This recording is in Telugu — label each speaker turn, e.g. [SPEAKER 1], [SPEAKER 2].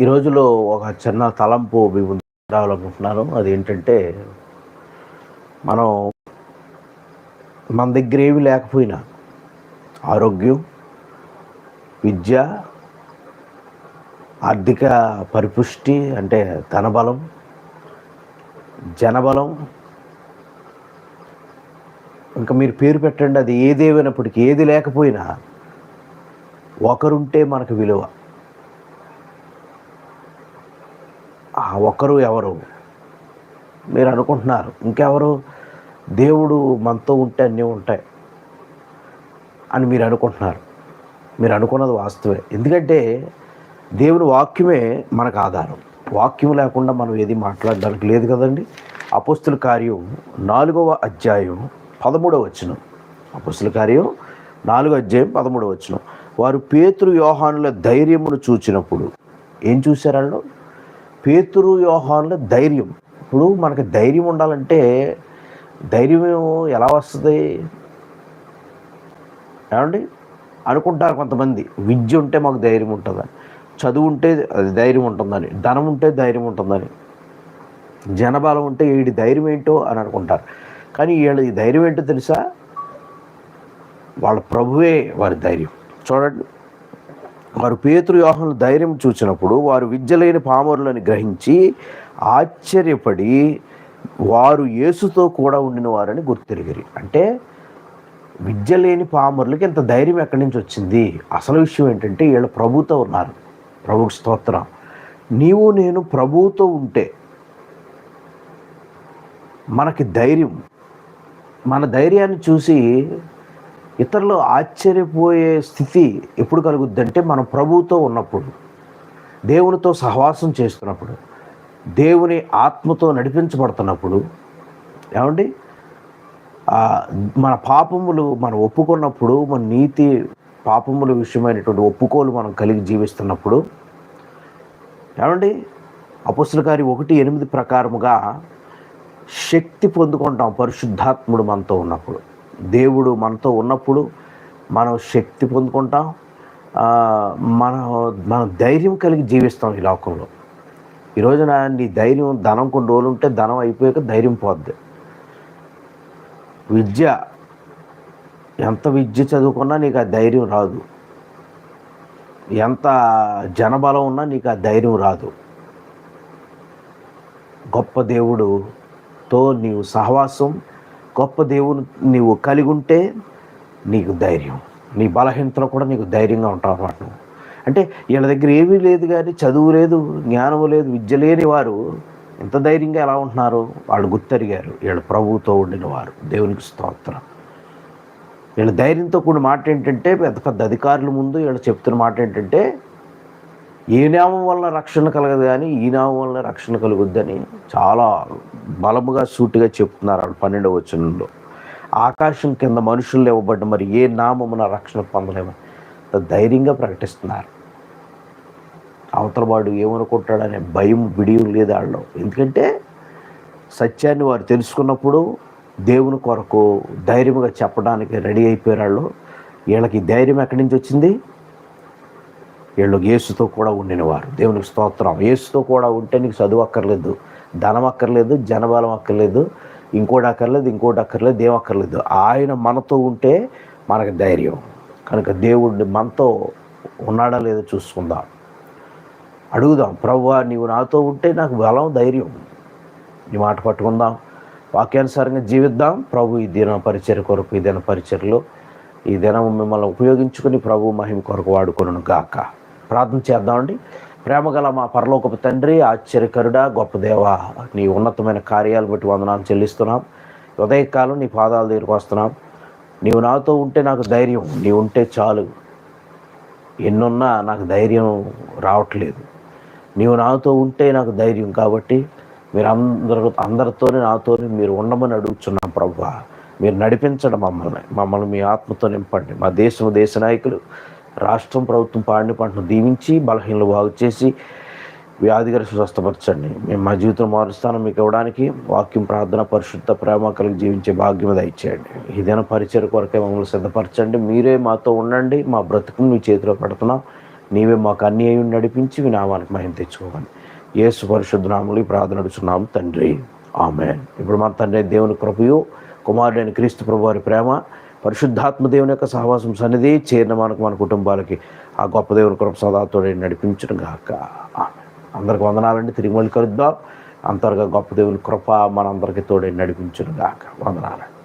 [SPEAKER 1] ఈ రోజులో ఒక చిన్న తలంపు మీ ముందు రావాలనుకుంటున్నాను. అది ఏంటంటే మనం మన దగ్గర ఏమి లేకపోయినా ఆరోగ్యం విద్య ఆర్థిక పరిపుష్టి అంటే ధనబలం జనబలం ఇంకా మీరు పేరు పెట్టండి అది ఏదేమైనప్పటికీ ఏది లేకపోయినా ఒకరుంటే మనకు విలువ. ఆ ఒకరు ఎవరు? మీరు అనుకుంటున్నారు ఇంకెవరు? దేవుడు మనతో ఉంటే అన్నీ ఉంటాయి అని మీరు అనుకుంటున్నారు మీరు అనుకున్నది వాస్తవే ఎందుకంటే దేవుని వాక్యమే మనకు ఆధారం. వాక్యం లేకుండా మనం ఏది మాట్లాడడానికి లేదు కదండి. అపుస్తుల కార్యం నాలుగవ అధ్యాయం పదమూడవ వచ్చిన అపుస్తుల కార్యం నాలుగో అధ్యాయం పదమూడవ వచ్చిన వారు పేతురు యోహానుల ధైర్యమును చూచినప్పుడు ఏం చూశారు వాళ్ళు పేతురు వ్యవహారంలో ధైర్యం. ఇప్పుడు మనకి ధైర్యం ఉండాలంటే ధైర్యం ఎలా వస్తుంది? ఏమండి? అనుకుంటారు కొంతమంది. విద్య ఉంటే మాకు ధైర్యం ఉంటుందని చదువు ఉంటే అది ధైర్యం ఉంటుందని ధనం ఉంటే ధైర్యం ఉంటుందని జనబలం ఉంటే వీడి ధైర్యం ఏంటో అని అనుకుంటారు. కానీ వీళ్ళ ధైర్యం ఏంటో తెలుసా? వాళ్ళ ప్రభువే వారి ధైర్యం. చూడండి. వారు పేతురు యోహనుల ధైర్యం చూసినప్పుడు వారు విద్య లేని గ్రహించి ఆశ్చర్యపడి వారు యేసుతో కూడా ఉండిన వారని గుర్తెరిగిరి. అంటే విద్య లేని పామరులకి ఇంత ధైర్యం ఎక్కడి నుంచి వచ్చింది? అసలు విషయం ఏంటంటే వీళ్ళ ప్రభుతో ఉన్నారు. ప్రభుకి స్తోత్రం. నీవు నేను ప్రభువుతో ఉంటే మనకి ధైర్యం. మన ధైర్యాన్ని చూసి ఇతరులు ఆశ్చర్యపోయే స్థితి ఎప్పుడు కలుగుద్దంటే మనం ప్రభువుతో ఉన్నప్పుడు దేవునితో సహవాసం చేస్తున్నప్పుడు దేవుని ఆత్మతో నడిపించబడుతున్నప్పుడు ఏమండి? మన పాపములు మనం ఒప్పుకున్నప్పుడు మన నీతి పాపముల విషయమైనటువంటి ఒప్పుకోలు మనం కలిగి జీవిస్తున్నప్పుడు ఏమండి? అపుస్తుల గారి ఒకటి ఎనిమిది ప్రకారముగా శక్తి పొందుకుంటాం పరిశుద్ధాత్ముడు మనతో ఉన్నప్పుడు. దేవుడు మనతో ఉన్నప్పుడు మనం శక్తి పొందుకుంటాం. మన మన ధైర్యం కలిగి జీవిస్తాం ఈ లోకంలో. ఈ రోజున నీ ధైర్యం ధనం కొన్ని రోజులు ఉంటే ధనం అయిపోయాక ధైర్యం పోద్ది. విద్య ఎంత విద్య చదువుకున్నా నీకు ఆ ధైర్యం రాదు. ఎంత జనబలం ఉన్నా నీకు ఆ ధైర్యం రాదు. గొప్ప దేవుడుతో నీవు సహవాసం గొప్ప దేవుని నీవు కలిగి ఉంటే నీకు ధైర్యం. నీ బలహీనతలో కూడా నీకు ధైర్యంగా ఉంటావు అన్నమాట నువ్వు. అంటే వీళ్ళ దగ్గర ఏమీ లేదు కానీ చదువు లేదు జ్ఞానము లేదు విద్య లేని వారు ఎంత ధైర్యంగా ఎలా ఉంటున్నారు? వాళ్ళు గుర్తెరిగారు వీళ్ళ ప్రభువుతో ఉండిన వారు దేవునికి స్తోత్రం. వీళ్ళ ధైర్యంతో కూడిన మాట ఏంటంటే పెద్ద పెద్ద అధికారుల ముందు వీళ్ళు చెప్తున్న మాట ఏంటంటే ఏ నామం వల్ల రక్షణ కలగదు కానీ ఈ నామం వల్ల రక్షణ కలుగుద్దని చాలా బలముగా సూటిగా చెప్తున్నారు వాళ్ళు పన్నెండవ వచనంలో. ఆకాశం కింద మనుషులు ఇవ్వబడ్డ మరి ఏ నామమున రక్షణ పొందలేమని ధైర్యంగా ప్రకటిస్తున్నారు. అవతలవాడు ఏమనుకుంటాడనే భయం విడియం లేదు వాళ్ళు ఎందుకంటే సత్యాన్ని వారు తెలుసుకున్నప్పుడు దేవుని కొరకు ధైర్యంగా చెప్పడానికి రెడీ అయిపోయారు వాళ్ళు. వీళ్ళకి ధైర్యం ఎక్కడి నుంచి వచ్చింది? వీళ్ళు యేసుతో కూడా ఉండిన వారు దేవునికి స్తోత్రం. యేసుతో కూడా ఉంటే నీకు చదువు అక్కర్లేదు ధనం అక్కర్లేదు జనబలం అక్కర్లేదు ఇంకోటి అక్కర్లేదు ఇంకోటి అక్కర్లేదు దేవం అక్కర్లేదు. ఆయన మనతో ఉంటే మనకు ధైర్యం. కనుక దేవుడిని మనతో ఉన్నాడా లేదో చూసుకుందాం. అడుగుదాం ప్రభు నీవు నాతో ఉంటే నాకు బలం ధైర్యం. నీ మాట పట్టుకుందాం. వాక్యానుసారంగా జీవిద్దాం. ప్రభు ఈ దిన పరిచయ కొరకు ఈ దిన పరిచయలో ఈ దినం మిమ్మల్ని ఉపయోగించుకుని ప్రభు మహిమ కొరకు వాడుకొను గాక ప్రార్థన చేద్దామండి. ప్రేమగల మా పరలోకపు తండ్రి ఆశ్చర్యకరుడా గొప్ప దేవ నీ ఉన్నతమైన కార్యాలు బట్టి వందనాలు చెల్లిస్తున్నాం. ఉదయకాలం నీ పాదాల దగ్గరికి వస్తున్నాం. నీవు నాతో ఉంటే నాకు ధైర్యం నీవు ఉంటే చాలు. ఎన్నున్నా నాకు ధైర్యం రావట్లేదు. నీవు నాతో ఉంటే నాకు ధైర్యం కాబట్టి మీరు అందరు అందరితోనే నాతోనే మీరు ఉండమని అడుగుతున్నాం ప్రభు. మీరు నడిపించడం మమ్మల్ని మమ్మల్ని మీ ఆత్మతో నింపండి. మా దేశం దేశ నాయకులు రాష్ట్రం ప్రభుత్వం పాడిన పంటను దీవించి బలహీనలు బాగు చేసి వ్యాధిగ్రస్త స్వస్థపరచండి. మేము మా జీవితం మారుస్తాను మీకు ఇవ్వడానికి వాక్యం ప్రార్థన పరిశుద్ధ ప్రేమ కలిగి జీవించే భాగ్యం దయచేయండి. ఏదైనా పరిచయ కొరకే మమ్మల్ని సిద్ధపరచండి. మీరే మాతో ఉండండి. మా బ్రతుకుని మీ చేతిలో పెడుతున్నాం. నీవే మాకు అన్ని అన్యాయం నడిపించి మీ నామానికి మహిమ తెచ్చుకోవాలి ఏసు పరిశుద్ధ నామలు ప్రార్థన నడుచున్నాము తండ్రి. ఆమె ఇప్పుడు మన తండ్రి దేవుని కృపయు కుమారుడైన క్రీస్తు ప్రభు వారి ప్రేమ పరిశుద్ధాత్మ దేవుని యొక్క సహవాసం సన్నిధి చేరిన మనకు మన కుటుంబాలకి ఆ గొప్ప దేవుని కృప సదాతోడే నడిపించడం గాక. అందరికి వందనాలండి. తిరిగి మళ్ళీ కలుద్దాం. అంతర్గా గొప్ప దేవుని కృప మనందరికీ తోడే నడిపించడం గాక. వందనాలండి.